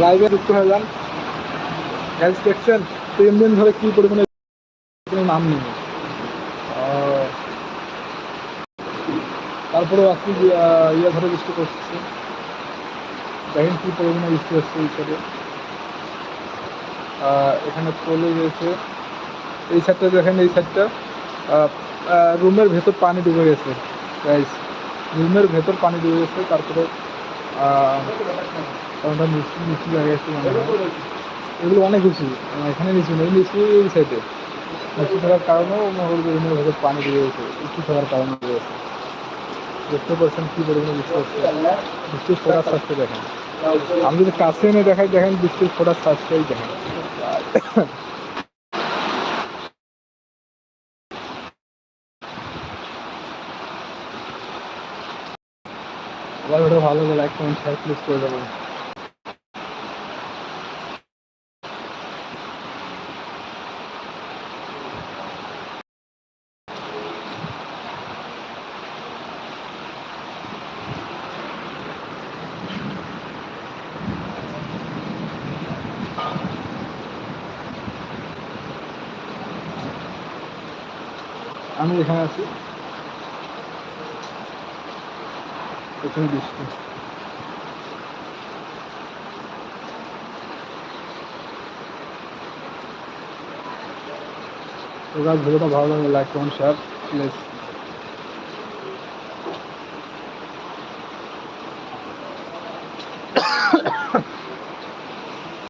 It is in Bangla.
লাইভে যুক্ত যান। গ্যাস দেখছেন তিন দিন ধরে কি পরিমাণে কোনো নাম নেই। তারপরেও আজকে ইয়ে ধরে বৃষ্টি করছে দেখেন কি পরিমাণে বৃষ্টি হচ্ছে আহ, এখানে পোলে রয়েছে এই সাইডটা দেখেন এই সাইডটা রুমের ভেতর পানি ডুবে গেছে। গাইস রুমের ভেতর পানি ডুবে গেছে তারপরে নিচু নিচু জায়গায় একটু মনে এগুলো অনেক উঁচু এখানে নিচু নেই নিচু এই সাইডে নিচু থাকার কারণেও রুমের ভেতর পানি ডুবে গেছে উঁচু থাকার কারণে গেছে দেখতে পাচ্ছেন কি পরিমাণে বৃষ্টি হচ্ছে। বৃষ্টির ফোটার সাজতে দেখেন। আমি যদি কাছে এনে দেখাই, দেখেন বৃষ্টির ফোটার সাজটাই দেখেন। ওটা ভালো লাইক কমেন্ট শেয়ার প্লিজ করে দেবেন আমি এখানে আছি। প্রথম বৃষ্টি ওরা ভিডিওটা ভালো লাগলে লাইক করুন শেয়ার প্লিজ